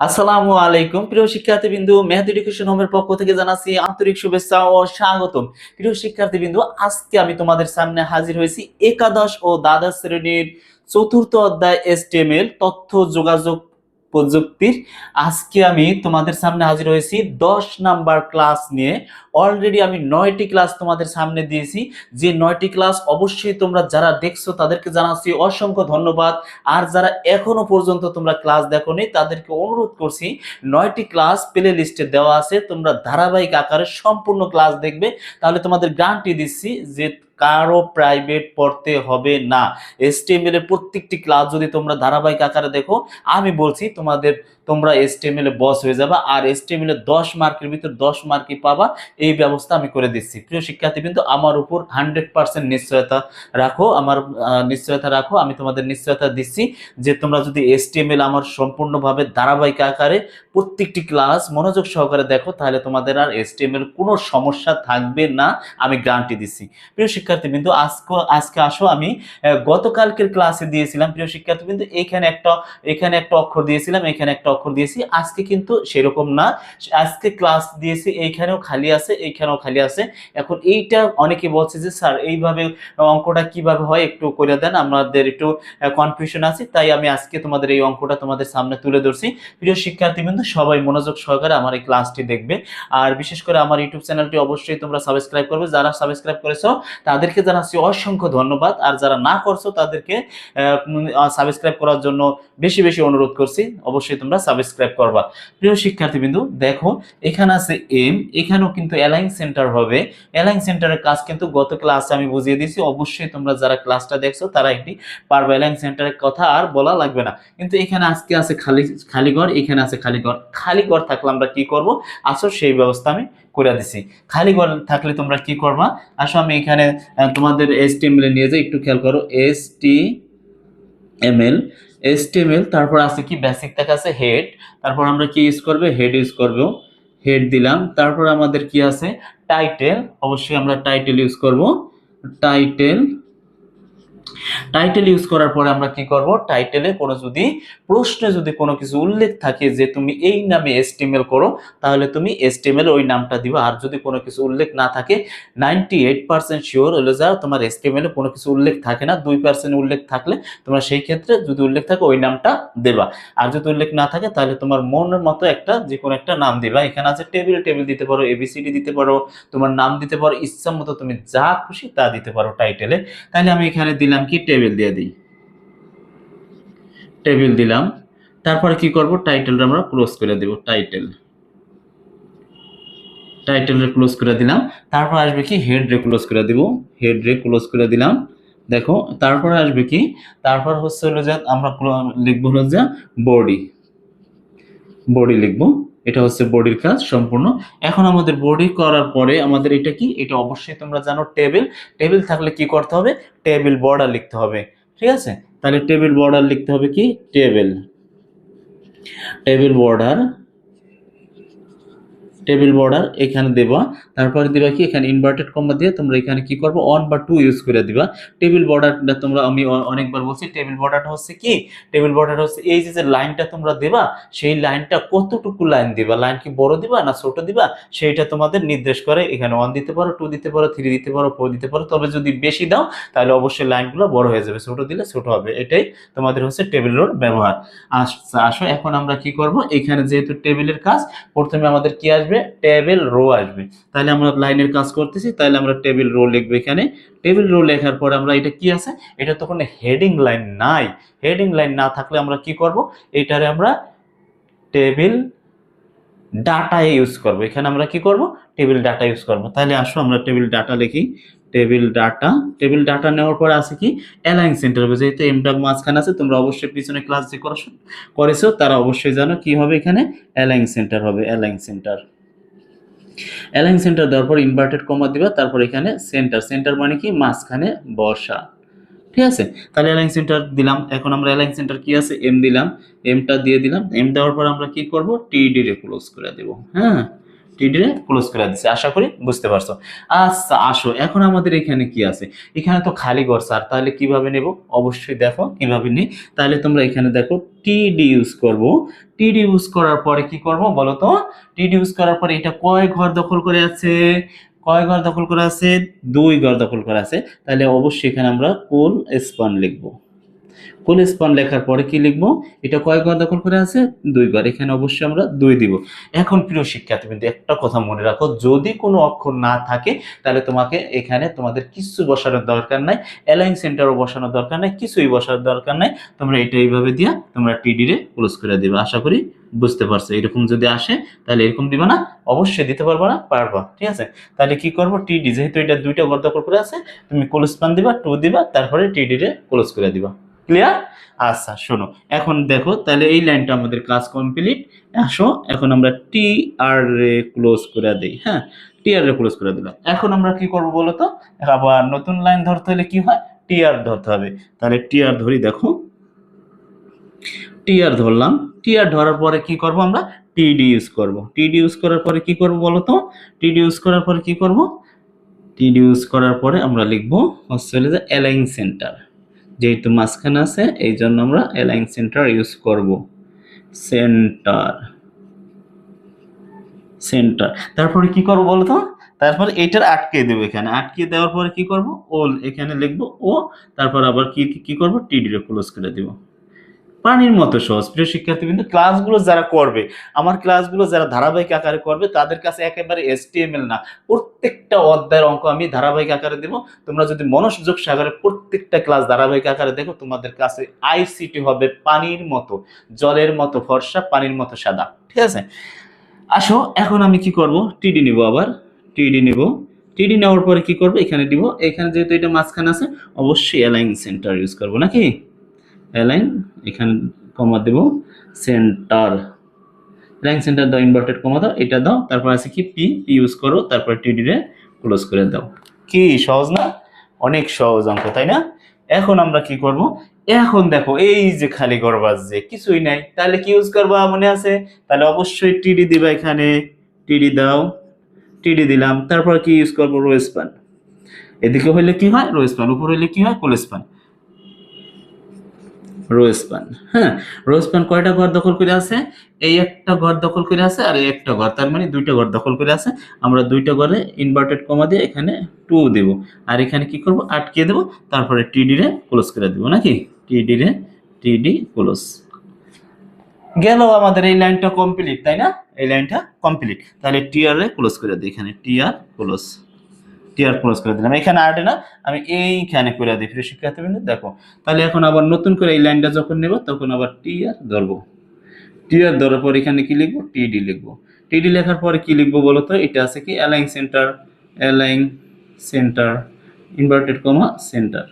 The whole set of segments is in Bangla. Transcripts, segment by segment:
আসসালামু আলাইকুম। প্রিয় শিক্ষার্থীবৃন্দু, মেহেদি এডুকেশন হোমের পক্ষ থেকে জানাচ্ছি আন্তরিক শুভেচ্ছা ও স্বাগতম। প্রিয় শিক্ষার্থী বিন্দু আজকে আমি তোমাদের সামনে হাজির হয়েছি একাদশ ও দ্বাদশ শ্রেণির চতুর্থ অধ্যায় এসটিএমএল তথ্য যোগাযোগ প্রযুক্তির। আজকে আমি তোমাদের সামনে হাজির হয়েছি দশ নাম্বার ক্লাস নিয়ে। অলরেডি আমি নয়টি ক্লাস তোমাদের সামনে দিয়েছি। যে নয়টি ক্লাস অবশ্যই তোমরা যারা দেখছ তাদেরকে জানাচ্ছি অসংখ্য ধন্যবাদ। আর যারা এখনও পর্যন্ত তোমরা ক্লাস দেখোনি তাদেরকে অনুরোধ করছি, নয়টি ক্লাস প্লে লিস্টে দেওয়া আছে। তোমরা ধারাবাহিক আকারে সম্পূর্ণ ক্লাস দেখবে। তাহলে তোমাদের গ্যারান্টি দিচ্ছি যে কারও প্রাইভেট পড়তে হবে না। এসটিএমএল এর প্রত্যেকটি ক্লাস যদি তোমরা ধারাবাহিক আকারে দেখো, আমি বলছি তোমাদের তোমরা এসটিএমএল বস হয়ে যাবা আর এসটিএমএল দশ মার্কের ভিতর দশ মার্কই পাবা। এই ব্যবস্থা আমি করে দিচ্ছি। প্রিয় শিক্ষার্থী কিন্তু আমার উপর হান্ড্রেড পার্সেন্ট নিশ্চয়তা রাখো, আমার নিশ্চয়তা রাখো। আমি তোমাদের নিশ্চয়তা দিচ্ছি যে তোমরা যদি এসটিএমএল আমার সম্পূর্ণভাবে ধারাবাহিক আকারে প্রত্যেকটি ক্লাস মনোযোগ সহকারে দেখো, তাহলে তোমাদের আর এসটিএমএল কোনো সমস্যা থাকবে না, আমি গ্যারান্টি দিচ্ছি। প্রিয় শিক্ষার্থী বিন্দু আজকে আজকে আসো আমি গতকালকের ক্লাসে দিয়েছিলাম। প্রিয় শিক্ষার্থী বিন্দু এখানে একটা এখানে একটা অক্ষর দিয়েছিলাম, এখানে একটা অক্ষর দিয়েছি, আজকে কিন্তু সেরকম না। আজকে ক্লাস দিয়েছি, এইখানেও খালি আছে, এইখানেও খালি আছে। এখন এইটা অনেকে বলছে যে, স্যার, এইভাবে অঙ্কটা কীভাবে হয় একটু করে দেন, আমাদের একটু কনফিউশন আছে। তাই আমি আজকে তোমাদের এই অঙ্কটা তোমাদের সামনে তুলে ধরছি। প্রিয় শিক্ষার্থী বিন্দু সবাই মনোযোগ সহকারে আমার এই ক্লাসটি দেখবে। আর বিশেষ করে আমার ইউটিউব চ্যানেলটি অবশ্যই তোমরা সাবস্ক্রাইব করবে। যারা সাবস্ক্রাইব করেছ, তাদেরকে জানাচ্ছি অসংখ্য ধন্যবাদ। আর যারা না করছ, তাদেরকে সাবস্ক্রাইব করার জন্য বেশি বেশি অনুরোধ করছি। অবশ্যই তোমরা সাবস্ক্রাইব করবা। প্রিয় শিক্ষার্থীবৃন্দু, দেখো, এখানে আছে এম এখানেও কিন্তু অ্যালাইন সেন্টার হবে। অ্যালাইন সেন্টারের কাজ কিন্তু গত ক্লাসে আমি বুঝিয়ে দিয়েছি। অবশ্যই তোমরা যারা ক্লাসটা দেখছ, তারা একটি পারবে অ্যালাইন সেন্টারের কথা আর বলা লাগবে না। কিন্তু এখানে আজকে আছে খালি খালি ঘর এখানে আছে খালি ঘর খালি ঘর থাকলে আমরা কি করব? আসো, সেই ব্যবস্থা আমি করে দিছি। খালি ঘর থাকলে তোমরা কি করবা? আসো, আমি এখানে তোমাদের এস টি এম এল নিয়ে যাই। একটু খেয়াল করো S T M L S T M L তারপর আছে কি? বেসিক থেকে আছে হেড তারপর আমরা কি ইউজ করবে? হেড ইউজ করব। হেড দিলাম। তারপর আমাদের কি আছে? টাইটেল অবশ্যই আমরা টাইটেল ইউজ করব। টাইটেল টাইটেল ইউজ করার পরে আমরা কি করব? টাইটেলে কোনো যদি প্রশ্নে যদি কোনো কিছু উল্লেখ থাকে যে তুমি এই নামে এস্টিমেল করো, তাহলে তুমি এস্টিমেল ওই নামটা দিবা। আর যদি কোনো কিছু উল্লেখ না থাকে নাইনটি এইট পার্সেন্ট শিওর হলে যা তোমার এস্টিমেলে কোনো কিছু উল্লেখ থাকে না। দুই পার্সেন্ট উল্লেখ থাকলে তোমরা সেই ক্ষেত্রে যদি উল্লেখ থাকে, ওই নামটা দেবা। আর যদি উল্লেখ না থাকে, তাহলে তোমার মনের মতো একটা যে কোনো একটা নাম দিবা। এখানে আছে টেবিল টেবিল দিতে পারো এবিসিডি দিতে পারো, তোমার নাম দিতে পারো, ইচ্ছা মতো তুমি যা খুশি তা দিতে পারো টাইটেলে তাহলে আমি এখানে দিলাম কি? টেবিল দিয়ে দিই। টেবিল দিলাম। তারপরে কি করব? টাইটেলটা আমরা ক্লোজ করে দেব টাইটেল টাইটেলটা ক্লোজ করে দিলাম। তারপর আসবে কি? হেড রে ক্লোজ করে দিব। হেড রে ক্লোজ করে দিলাম। দেখো, তারপরে আসবে কি? তারপর হচ্ছে হলো যে আমরা লিখব হলো যে বডি বডি লিখব। এটা হচ্ছে বডির কাজ সম্পূর্ণ। এখন আমাদের বডি করার পরে আমাদের এটা কি? এটা অবশ্যই তোমরা জানো টেবিল টেবিল থাকলে কি করতে হবে? টেবিল বর্ডার লিখতে হবে। ঠিক আছে? তাহলে টেবিল বর্ডার লিখতে হবে কি? Table table border table border এখানে দেবা। তারপরে দিবা কি? এখানে ইনভার্টেড কমা দিয়ে তোমরা এখানে কি করবে? ওয়ান বা টু ইউজ করে দিবা। টেবিল বর্ডারটা তোমরা আমি অনেকবার বলছি টেবিল বর্ডারটা হচ্ছে কি? টেবিল বর্ডার হচ্ছে এই যে লাইনটা তোমরা দেবা, সেই লাইনটা কতটুকু লাইন দিবা? লাইন কি বড় দিবা না ছোট দিবা? সেইটা তোমাদের নির্দেশ করে। এখানে ওয়ান দিতে পারো টু দিতে পারো থ্রি দিতে পারো ফোর দিতে পারো। তবে যদি বেশি দাও, তাহলে অবশ্যই লাইনগুলো বড় হয়ে যাবে। ছোট দিলে ছোট হবে। এটাই তোমাদের হচ্ছে টেবিলের ব্যবহার। আচ্ছা আসো, এখন আমরা কি করব? এখানে যেহেতু টেবিলের কাজ, প্রথমে আমাদের কি আসবে? টেবিল রো আসবে। তাহলে আমরা লাইনের কাজ করতেছি, তাহলে আমরা টেবিল রো লিখব এখানে। টেবিল রো লেখার পর আমরা এটা কি আছে? এটা তো কোনো হেডিং লাইন নাই। হেডিং লাইন না থাকলে আমরা কি করব? এটারে আমরা টেবিল ডাটা ইউজ করব। এখানে আমরা কি করব? টেবিল ডাটা ইউজ করব। তাহলে আসো আমরা টেবিল ডাটা লিখি। টেবিল ডাটা টেবিল ডাটা নেওয়ার পর আছে কি? অ্যালাইন সেন্টার যেহেতু এমটা মাঝখানে আছে, তোমরা অবশ্যই পিছনে ক্লাস যে করেছ করেছ, তারা অবশ্যই জানো কি হবে এখানে? অ্যালাইন সেন্টার হবে অ্যালাইন সেন্টার অ্যালাইন সেন্টার দেওয়ার পর ইনভার্টেড কমা দিবা, তারপর এখানে সেন্টার সেন্টার মানে কি? মাঝখানে বসা। ঠিক আছে? তাহলে অ্যালাইন সেন্টার দিলাম। এখন আমরা অ্যালাইন সেন্টার কি আছে? এম দিলাম। এমটা দিয়ে দিলাম। এম দেওয়ার পর আমরা কি করব? টিডি রে ক্লোজ করে দেব। হ্যাঁ? টিডি রে ক্লোজ করে দিচ্ছি আশা করি বুঝতে পারছ। আচ্ছা আসো। এখন আমাদের এখানে কি আছে? এখানে তো খালি ঘর, স্যার। তাহলে কীভাবে নেব? অবশ্যই দেখো কীভাবে নিই। তাহলে তোমরা এখানে দেখো টিডি ইউজ করব। টিডি ইউজ করার পরে কি করব বলো তো? টিডি ইউজ করার পরে এটা কয় ঘর দখল করে আছে? কয় ঘর দখল করে আছে? দুই ঘর দখল করে আছে। তাহলে অবশ্যই এখানে আমরা কোল স্পান লিখব? কোল স্পান লেখার পরে কি লিখব? এটা কয় ঘর দখল করে আছে? দুই ঘর এখানে অবশ্যই আমরা দুই দিব। এখন প্রিয় শিক্ষার্থী কিন্তু একটা কথা মনে রাখো, যদি কোনো অক্ষর না থাকে, তাহলে তোমাকে এখানে তোমাদের কিছু বসানোর দরকার নাই অ্যালাইন সেন্টারও বসানোর দরকার নাই, কিছুই বসানোর দরকার নাই। তোমরা এটা এইভাবে দিয়া, তোমরা টিডি রে ক্লোজ করে দিবে। আশা করি বুঝতে পারছ। এরকম যদি আসে, তাহলে এরকম দিবা না। অবশ্যই দিতে পারবা না, পারবা। ঠিক আছে? তাহলে কি করব? টিডি যেহেতু এটা দুইটা ঘর করে আছে, তুমি ক্লোজ পান দিবা টু দিবা, তারপরে টিডি রে ক্লোজ করে দিবা। ক্লিয়ার আচ্ছা শোনো। এখন দেখো, তাহলে এই লাইনটা আমাদের কাজ কমপ্লিট আসো, এখন আমরা টি আর রে ক্লোজ করে দিই হ্যাঁ? টি আর রে ক্লোজ করে দিলাম। এখন আমরা কি করব বলো তো? আবার নতুন লাইন ধরতে হলে কি হয়? টি আর ধরতে হবে। তাহলে টি আর ধরি, দেখো। টি আর ধরলাম। টি আর ধরার পরে কি করব আমরা? টিডি ইউজ করব। টিডি ইউজ করার পরে কি করব বলো তো? টিডি ইউজ করার পরে কি করব? টিডি ইউজ করার পরে আমরা লিখব, হচ্ছে অ্যালাইন সেন্টার যেহেতু মাঝখানে আছে এই জন্য আমরা অ্যালাইন সেন্টার ইউজ করব। সেন্টার সেন্টার তারপরে কি করব বলো তো তারপর এইটার আটকে দেবো এখানে। আটকে দেওয়ার পরে কি করব? ও এখানে লিখব ও, তারপর আবার কি কি করব? টিডি রে ক্লোজ করে দিব। পানির মতো সহজ। প্রিয় শিক্ষার্থী কিন্তু ক্লাসগুলো যারা করবে, আমার ক্লাসগুলো যারা ধারাবাহিক আকারে করবে, তাদের কাছে একেবারে এসটিএমএল না। প্রত্যেকটা অধ্যায়ের অঙ্ক আমি ধারাবাহিক আকারে দেবো। তোমরা যদি মনোসংযোগ সাগরে প্রত্যেকটা ক্লাস ধারাবাহিক আকারে দেখো, তোমাদের কাছে আইসিটি হবে পানির মতো, জলের মতো ফর্সা, পানির মতো সাদা। ঠিক আছে? আসো, এখন আমি কি করব? টিডি নিব আবার। টিডি নিব। টিডি নেওয়ার পরে কি করব? এখানে দিব। এখানে যেহেতু এটা মাঝখানে আছে, অবশ্যই অ্যালাইন সেন্টার ইউজ করব, নাকি? অ্যালাইন এখানে কমা দেব সেন্টার অ্যালাইন সেন্টার দাও ইনভার্টেড কমা দাও, এটা দাও, তারপর আছে কি? পি পি ইউজ করো, তারপর টিডি রে ক্লোজ করে দাও। কি সহজ না? অনেক সহজ অঙ্ক, তাই না? এখন আমরা কি করব? এখন দেখো, এই যে খালি ঘর বাজছে কিছুই নাই, তাহলে কি ইউজ করবা মনে আছে? তাহলে অবশ্যই টিডি দিবা এখানে। টিডি দাও টিডি দিলাম, তারপর কি ইউজ করব? রোয়েস পান এদিকে হইলে কি হয়? রোয়েস পান উপর হইলে কি হয়? কোলেস পান পান। হ্যাঁ রোয়েস পান কয়টা ঘর দখল করে আছে? এই একটা ঘর দখল করে আছে আর এই একটা ঘর, তার মানে দুইটা ঘর দখল করে আছে। আমরা দুইটা ঘরে ইনভার্টেড কমা দিয়ে এখানে টু দেব। আর এখানে কি করব? আটকে দেব। তারপরে টিডি রে ক্লোজ করে দেব। নাকি? টিডি রে টিডি ক্লোজ গেল আমাদের এই লাইনটা কমপ্লিট তাই না? এই লাইনটা কমপ্লিট তাহলে টিআর এ ক্লোজ করে দিই। এখানে টিআর ক্লোজ টিআর ক্লোজ করে দিলাম। এখানে আটে না, আমি এইখানে করে দিই, প্রিয় শিক্ষার্থীবৃন্দ, দেখো, তাহলে এখন আবার নতুন করে এই লাইনটা যখন নেব, তখন আবার টিআর ধরবো। টিআর ধরার পর এখানে কি লিখব? টিডি লিখব। টিডি লেখার পরে কি লিখব বলো তো? এটা আছে কি? Align center align center inverted comma center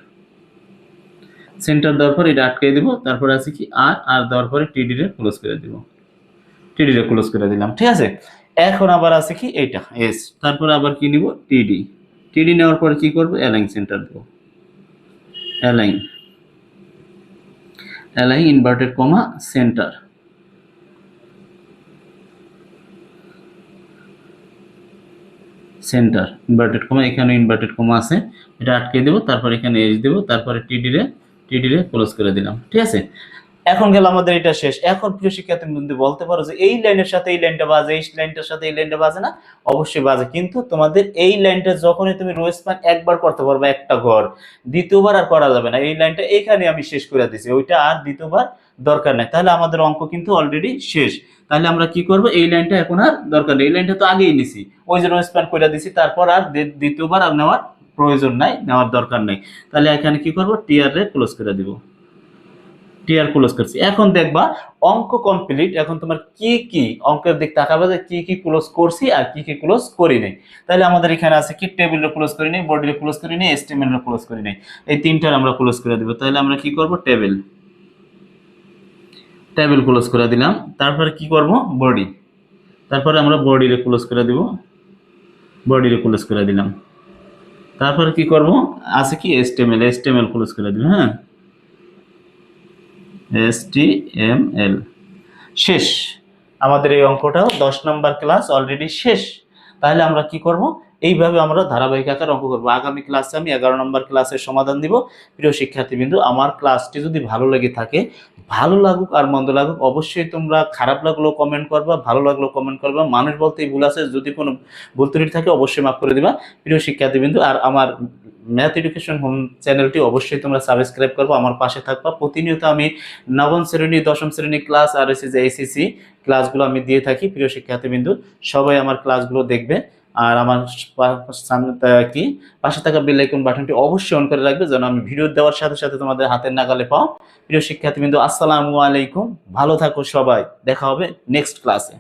center দেওয়ার পর এটা আটকে দিব, তারপর আছে কি? আর আর দেওয়ার পরে টিডি রে ক্লোজ করে দিব। টিডি রে ক্লোজ করে দিলাম, ঠিক আছে? এখন আবার আছে কি? এইটা এস তারপর আবার কি নিব? টিডি টিডি নেওয়ার পরে কি করব? অ্যালাইন সেন্টার দেব। Align align inverted comma center center inverted comma এখানে ইনভার্টেড কমা আছে। এটা আটকে দেবো, তারপর এখানে এস দেবো, তারপরে টিডি রে টিডি রে ক্লোজ করে দিলাম। ঠিক আছে? এখন গেল আমাদের এটা শেষ। এখন প্রিয় শিক্ষার্থী বন্ধু, বলতে পারো যে এই লাইনের সাথে এই লাইনটা বাজে, এই লাইনটার সাথে এই লাইনটা বাজে না, অবশ্যই বাজে। কিন্তু তোমাদের এই লাইনটা যখনই তুমি রোজ পান একবার করতে পারবে একটা ঘর, দ্বিতীয়বার আর করা যাবে না। এই লাইনটা এখানে আমি শেষ করে দিছি, ওইটা আর দ্বিতীয়বার দরকার নাই। তাহলে আমাদের অঙ্ক কিন্তু অলরেডি শেষ। তাহলে আমরা কি করব? এই লাইনটা এখন আর দরকার নেই। এই লাইনটা তো আগেই নিছি। ওই যে রোজ পান করে দিছি, তারপর আর দ্বিতীয়বার আর নেওয়ার প্রয়োজন নাই, নেওয়ার দরকার নাই। তাহলে এখানে কি করব? টিআর রে ক্লোজ করে দিব। টিআর ক্লোজ করছি। এখন দেখবা অঙ্ক কমপ্লিট এখন তোমার কি কি অঙ্কের দিক তাকাবে যে কি কি ক্লোজ করছি আর কি কি ক্লোজ করি নাই। তাহলে আমাদের এখানে আছে কি টেবিলের ক্লোজ করি নাই বডির ক্লোজ করি নাই এস্টিমেটের ক্লোজ করি নাই। এই তিনটার আমরা ক্লোজ করে দিব। তাহলে আমরা কি করব? টেবিল টেবিল ক্লোজ করে দিলাম। তারপরে কি করব? বডি তারপরে আমরা বডিরে ক্লোজ করে দিব। বডিরে ক্লোজ করে দিলাম। তারপরে কি করব? আছে কি? এস্টিমেল এস্টিমেল ক্লোজ করে দিব হ্যাঁ? এস টি এম এল শেষ। আমাদের এই অঙ্কটাও দশ নম্বর ক্লাস অলরেডি শেষ। তাহলে আমরা কি করব? এইভাবে আমরা ধারাবাহিক আকার অঙ্ক করব। আগামী ক্লাসে আমি এগারো নম্বর ক্লাসের সমাধান দিব। প্রিয় শিক্ষার্থীবৃন্দু, আমার ক্লাসটি যদি ভালো লেগে থাকে, ভালো লাগুক আর মন্দ লাগুক, অবশ্যই তোমরা খারাপ লাগলেও কমেন্ট করবা, ভালো লাগলেও কমেন্ট করবা। মানুষ বলতে এই ভুল আছে, যদি কোনো ভুল ত্রুটি থাকে অবশ্যই মাফ করে দিবা। প্রিয় শিক্ষার্থীবৃন্দু, আর আমার ম্যাথ এডুকেশন হোম চ্যানেলটি অবশ্যই তোমরা সাবস্ক্রাইব করব, আমার পাশে থাকবা। প্রতিনিয়ত আমি নবম শ্রেণি, দশম শ্রেণি ক্লাস আর এসে যে এসিসি ক্লাসগুলো আমি দিয়ে থাকি। প্রিয় শিক্ষার্থীবৃন্দু, সবাই আমার ক্লাসগুলো দেখবে। আর আমার সামনে কি? পাশে থাকা বেল আইকন বাটনটি অবশ্যই অন করে রাখবে, যেন আমি ভিডিও দেওয়ার সাথে সাথে তোমাদের হাতের নাগালে পাও। প্রিয় শিক্ষার্থীবৃন্দ আসসালামু আলাইকুম। ভালো থাকো সবাই। দেখা হবে নেক্সট ক্লাসে